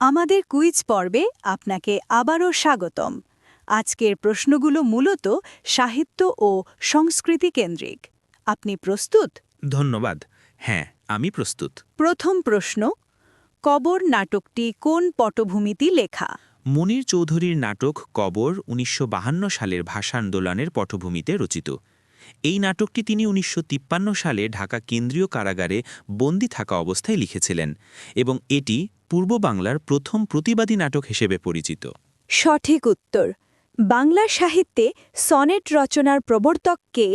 আমাদের কুইজ পর্বে আপনাকে আবারও স্বাগতম। আজকের প্রশ্নগুলো মূলত সাহিত্য ও সংস্কৃতি কেন্দ্রিক। আপনি প্রস্তুত? ধন্যবাদ। হ্যাঁ আমি প্রস্তুত। প্রথম প্রশ্ন কবর নাটকটি কোন পটভূমিতে লেখা? মনির চৌধুরীর নাটক কবর উনিশশো সালের ভাষা আন্দোলনের পটভূমিতে রচিত। এই নাটকটি তিনি উনিশশো তিপ্পান্ন সালে ঢাকা কেন্দ্রীয় কারাগারে বন্দি থাকা অবস্থায় লিখেছিলেন এবং এটি পূর্ব বাংলার প্রথম প্রতিবাদী নাটক হিসেবে পরিচিত। সঠিক উত্তর বাংলা সাহিত্যে সনেট রচনার প্রবর্তক কে?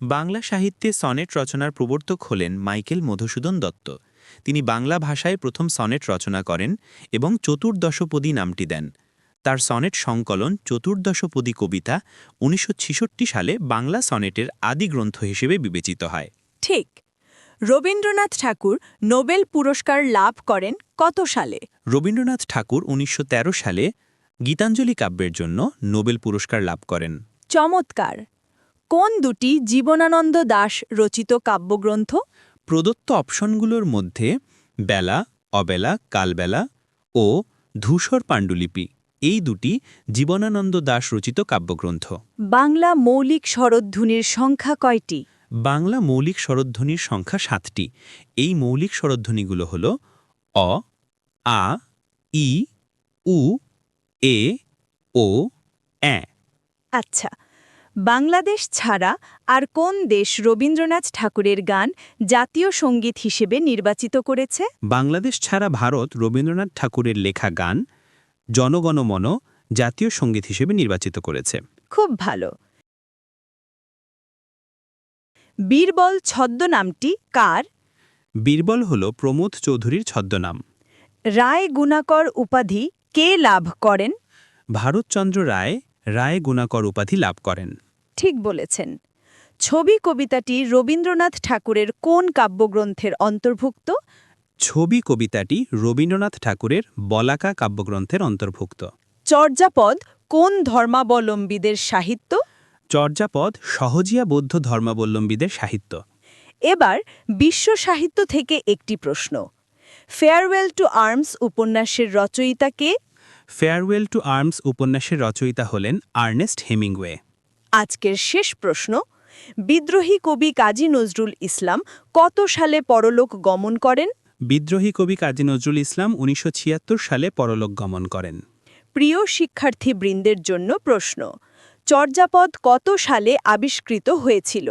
বাংলা সাহিত্যে সনেট রচনার প্রবর্তক হলেন মাইকেল মধুসূদন দত্ত। তিনি বাংলা ভাষায় প্রথম সনেট রচনা করেন এবং চতুর্দশপদী নামটি দেন। তার সনেট সংকলন চতুর্দশপদী কবিতা উনিশশো সালে বাংলা সনেটের আদি গ্রন্থ হিসেবে বিবেচিত হয়। ঠিক। রবীন্দ্রনাথ ঠাকুর নোবেল পুরস্কার লাভ করেন কত সালে? রবীন্দ্রনাথ ঠাকুর উনিশশো তেরো সালে গীতাঞ্জলি কাব্যের জন্য নোবেল পুরস্কার লাভ করেন। চমৎকার। কোন দুটি জীবনানন্দ দাশ রচিত কাব্যগ্রন্থ? প্রদত্ত অপশনগুলোর মধ্যে বেলা অবেলা কালবেলা ও ধূসর পাণ্ডুলিপি। এই দুটি জীবনানন্দ দাশ রচিত কাব্যগ্রন্থ। বাংলা মৌলিক স্বরধ্বনির সংখ্যা কয়টি? বাংলা মৌলিক স্বরধ্বনির সংখ্যা সাতটি। এই মৌলিক স্বরধ্বনিগুলো হল অ আ ই উ এ ও অ্যা। আচ্ছা বাংলাদেশ ছাড়া আর কোন দেশ রবীন্দ্রনাথ ঠাকুরের গান জাতীয় সংগীত হিসেবে নির্বাচিত করেছে? বাংলাদেশ ছাড়া ভারত রবীন্দ্রনাথ ঠাকুরের লেখা গান জনগণমন জাতীয় সংগীত হিসেবে নির্বাচিত করেছে। খুব ভালো। বীরবল ছদ্মনামটি কার? বীরবল হল প্রমোদ চৌধুরীর ছদ্মনাম। রায় গুণাকর উপাধি কে লাভ করেন? ভারতচন্দ্র রায় রায় গুণাকর উপাধি লাভ করেন। ঠিক বলেছেন। ছবি কবিতাটি রবীন্দ্রনাথ ঠাকুরের কোন কাব্যগ্রন্থের অন্তর্ভুক্ত? ছবি কবিতাটি রবীন্দ্রনাথ ঠাকুরের বলাকা কাব্যগ্রন্থের অন্তর্ভুক্ত। চর্যাপদ কোন ধর্মাবলম্বীদের সাহিত্য? চর্যাপদ সহজিয়া বৌদ্ধ ধর্মাবলম্বীদের সাহিত্য। এবার বিশ্ব সাহিত্য থেকে একটি প্রশ্ন। ফেয়ারওয়েল টু আর্মস উপন্যাসের রচয়িতা কে? ফেয়ারওয়েল টু আর্মস উপন্যাসের রচয়িতা হলেন আর্নেস্ট হেমিংওয়ে। আজকের শেষ প্রশ্ন বিদ্রোহী কবি কাজী নজরুল ইসলাম কত সালে পরলোক গমন করেন? বিদ্রোহী কবি কাজী নজরুল ইসলাম উনিশশো ছিয়াত্তর সালে পরলোক গমন করেন। প্রিয় শিক্ষার্থী বৃন্দের জন্য প্রশ্ন চর্যাপদ কত সালে আবিষ্কৃত হয়েছিল?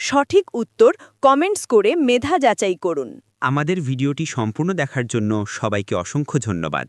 সঠিক উত্তর কমেন্টস করে মেধা যাচাই করুন। আমাদের ভিডিওটি সম্পূর্ণ দেখার জন্য সবাইকে অসংখ্য ধন্যবাদ।